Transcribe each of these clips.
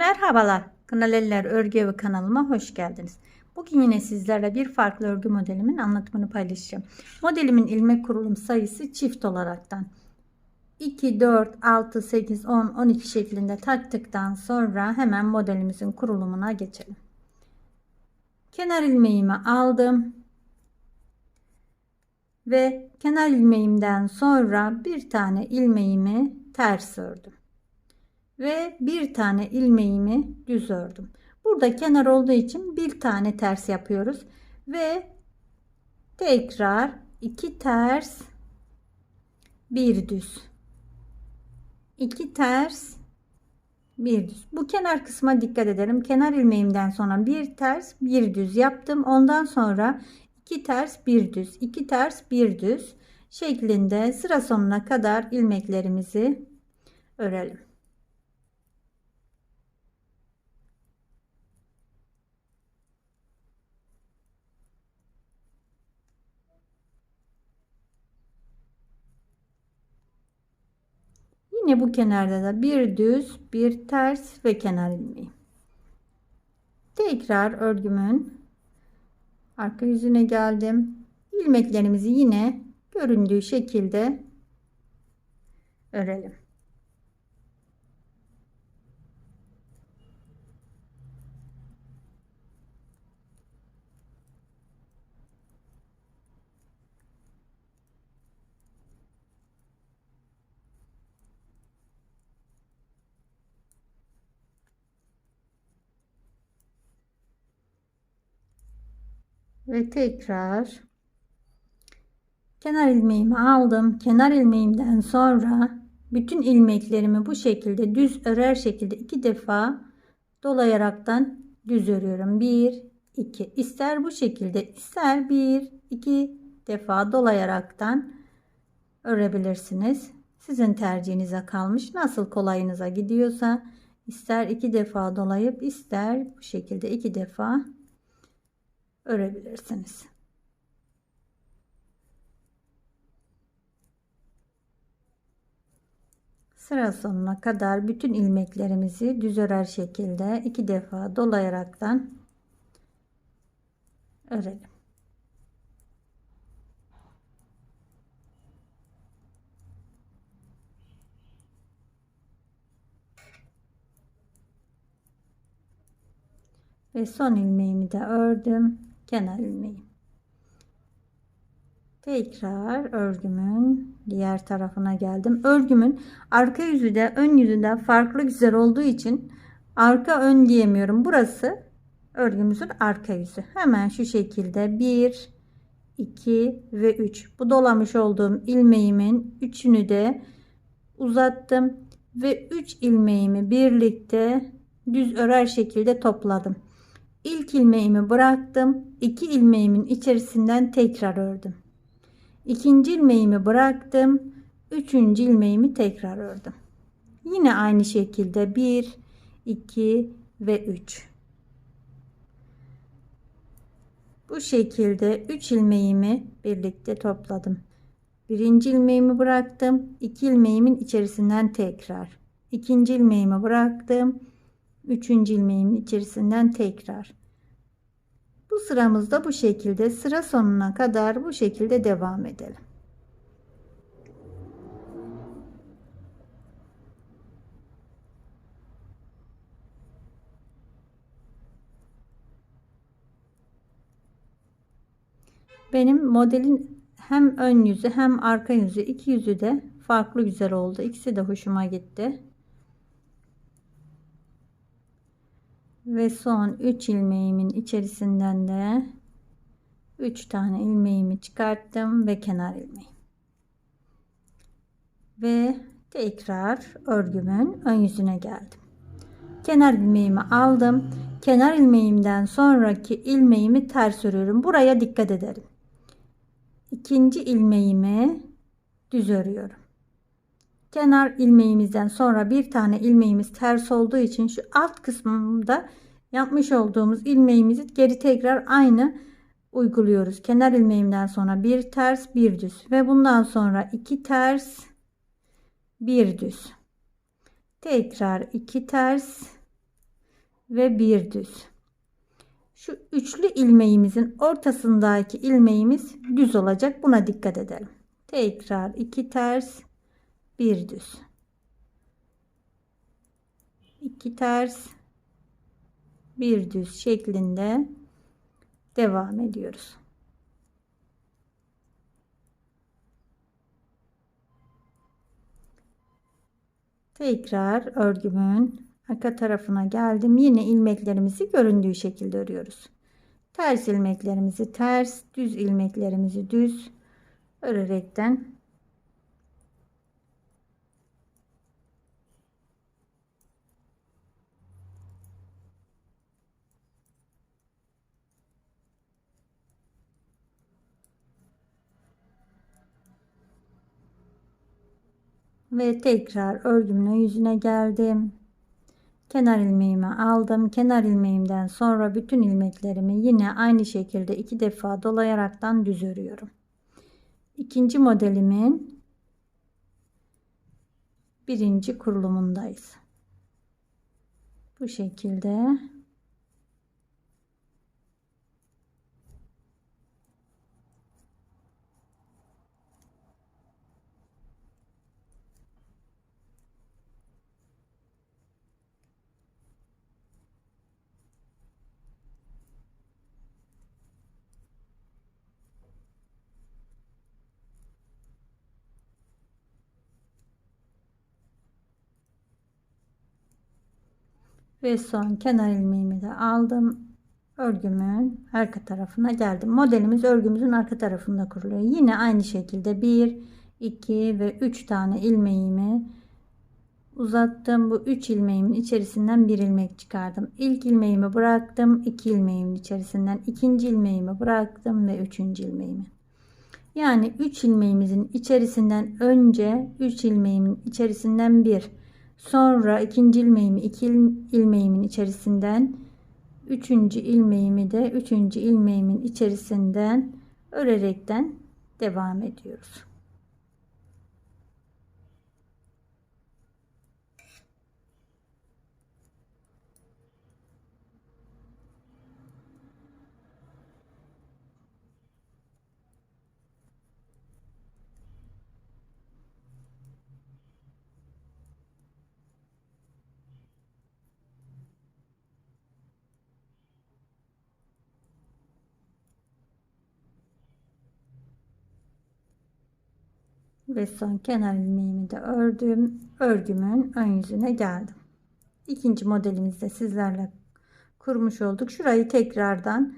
Merhabalar, Kanaleller Örgü Evi kanalıma hoş geldiniz. Bugün yine sizlerle bir farklı örgü modelimin anlatımını paylaşacağım. Modelimin ilmek kurulum sayısı çift olaraktan 2, 4, 6, 8, 10, 12 şeklinde taktıktan sonra hemen modelimizin kurulumuna geçelim. Kenar ilmeğimi aldım. Ve kenar ilmeğimden sonra bir tane ilmeğimi ters ördüm ve bir tane ilmeğimi düz ördüm. Burada kenar olduğu için bir tane ters yapıyoruz ve tekrar iki ters bir düz. İki ters bir düz. Bu kenar kısma dikkat edelim. Kenar ilmeğimden sonra bir ters bir düz yaptım. Ondan sonra iki ters bir düz. İki ters bir düz şeklinde sıra sonuna kadar ilmeklerimizi örelim Yine bu kenarda da bir düz, bir ters ve kenar ilmeği. Tekrar örgümün arka yüzüne geldim. İlmeklerimizi yine göründüğü şekilde örelim. Ve tekrar kenar ilmeğimi aldım. Kenar ilmeğimden sonra bütün ilmeklerimi bu şekilde düz örer şekilde iki defa dolayaraktan düz örüyorum. 1 2 ister bu şekilde ister 1 2 defa dolayaraktan örebilirsiniz. Sizin tercihinize kalmış. Nasıl kolayınıza gidiyorsa ister iki defa dolayıp ister bu şekilde iki defa örebilirsiniz. Sıra sonuna kadar bütün ilmeklerimizi düz örer şekilde iki defa dolayaraktan örelim. Ve son ilmeğimi de ördüm kenar ilmeği. Tekrar örgümün diğer tarafına geldim. Örgümün arka yüzü de ön yüzü de farklı güzel olduğu için arka ön diyemiyorum. Burası örgümüzün arka yüzü. Hemen şu şekilde 1 2 ve 3. Bu dolamış olduğum ilmeğimin üçünü de uzattım ve 3 ilmeğimi birlikte düz örer şekilde topladım. İlk ilmeğimi bıraktım. İki ilmeğimin içerisinden tekrar ördüm. İkinci ilmeğimi bıraktım. Üçüncü ilmeğimi tekrar ördüm. Yine aynı şekilde 1, 2 ve 3. Bu şekilde 3 ilmeğimi birlikte topladım. Birinci ilmeğimi bıraktım. iki ilmeğimin içerisinden tekrar. İkinci ilmeğimi bıraktım. Üçüncü ilmeğimin içerisinden tekrar. Bu sıramızda bu şekilde sıra sonuna kadar bu şekilde devam edelim. Benim modelin hem ön yüzü hem arka yüzü iki yüzü de farklı güzel oldu. İkisi de hoşuma gitti. Ve son 3 ilmeğimin içerisinden de 3 tane ilmeğimi çıkarttım ve kenar ilmeği ve tekrar örgümün ön yüzüne geldim. Kenar ilmeğimi aldım. Kenar ilmeğimden sonraki ilmeğimi ters örüyorum. Buraya dikkat ederim. İkinci ilmeğimi düz örüyorum kenar ilmeğimizden sonra bir tane ilmeğimiz ters olduğu için şu alt kısmında yapmış olduğumuz ilmeğimizi geri tekrar aynı uyguluyoruz. Kenar ilmeğimden sonra bir ters bir düz ve bundan sonra iki ters bir düz. Tekrar iki ters ve bir düz. Şu üçlü ilmeğimizin ortasındaki ilmeğimiz düz olacak. Buna dikkat edelim. Tekrar iki ters, bir düz. iki ters, bir düz şeklinde devam ediyoruz. Tekrar örgümün arka tarafına geldim. Yine ilmeklerimizi göründüğü şekilde örüyoruz. Ters ilmeklerimizi ters, düz ilmeklerimizi düz örerekten ve tekrar örgümün yüzüne geldim. Kenar ilmeğimi aldım. Kenar ilmeğimden sonra bütün ilmeklerimi yine aynı şekilde iki defa dolayaraktan düz örüyorum. İkinci modelimin birinci kurulumundayız. Bu şekilde ve son kenar ilmeğimi de aldım. Örgümün arka tarafına geldim. Modelimiz örgümüzün arka tarafında kuruluyor. Yine aynı şekilde 1 2 ve 3 tane ilmeğimi uzattım. Bu 3 ilmeğimin içerisinden bir ilmek çıkardım. İlk ilmeğimi bıraktım 2 ilmeğimin içerisinden ikinci ilmeğimi bıraktım ve üçüncü ilmeğimi. Yani 3 ilmeğimizin içerisinden önce 3 ilmeğimin içerisinden bir Sonra ikinci ilmeğimi iki ilmeğimin içerisinden üçüncü ilmeğimi de üçüncü ilmeğimin içerisinden örerekten devam ediyoruz. Ve son kenar ilmeğimi de ördüm. Örgümün ön yüzüne geldim. İkinci modelimizde sizlerle kurmuş olduk. Şurayı tekrardan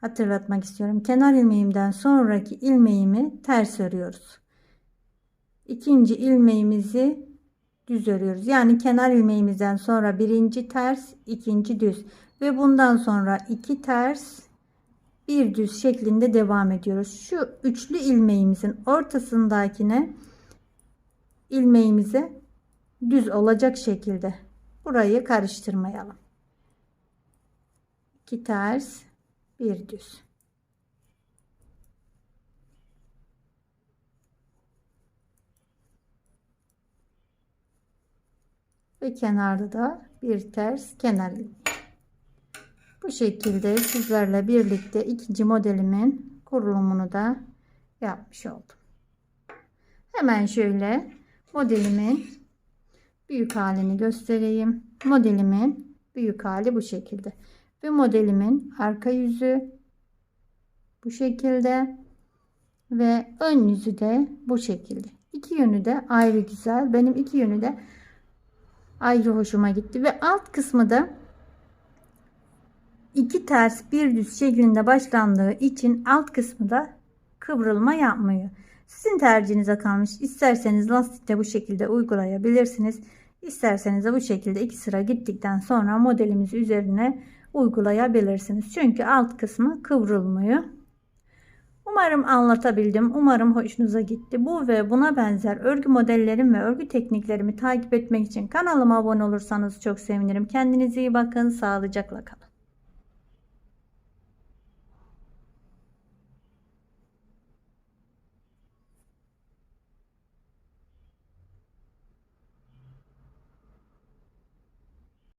hatırlatmak istiyorum. Kenar ilmeğimden sonraki ilmeğimi ters örüyoruz. İkinci ilmeğimizi düz örüyoruz. Yani kenar ilmeğimizden sonra birinci ters, ikinci düz ve bundan sonra iki ters, bir düz şeklinde devam ediyoruz. Şu üçlü ilmeğimizin ortasındakine ilmeğimize düz olacak şekilde burayı karıştırmayalım. 2 ters, bir düz. Ve kenarda da bir ters kenar ilmeği. Bu şekilde sizlerle birlikte ikinci modelimin kurulumunu da yapmış oldum. Hemen şöyle modelimin büyük halini göstereyim. Modelimin büyük hali bu şekilde. Ve modelimin arka yüzü bu şekilde ve ön yüzü de bu şekilde. İki yönü de ayrı güzel. Benim iki yönü de ayrı hoşuma gitti ve alt kısmı da iki ters bir düz şeklinde başlandığı için alt kısmı da kıvrılma yapmıyor. Sizin tercihinize kalmış. İsterseniz lastikte bu şekilde uygulayabilirsiniz. İsterseniz de bu şekilde iki sıra gittikten sonra modelimizi üzerine uygulayabilirsiniz. Çünkü alt kısmı kıvrılmıyor. Umarım anlatabildim. Umarım hoşunuza gitti. Bu ve buna benzer örgü modellerim ve örgü tekniklerimi takip etmek için kanalıma abone olursanız çok sevinirim. Kendinize iyi bakın. Sağlıcakla kalın.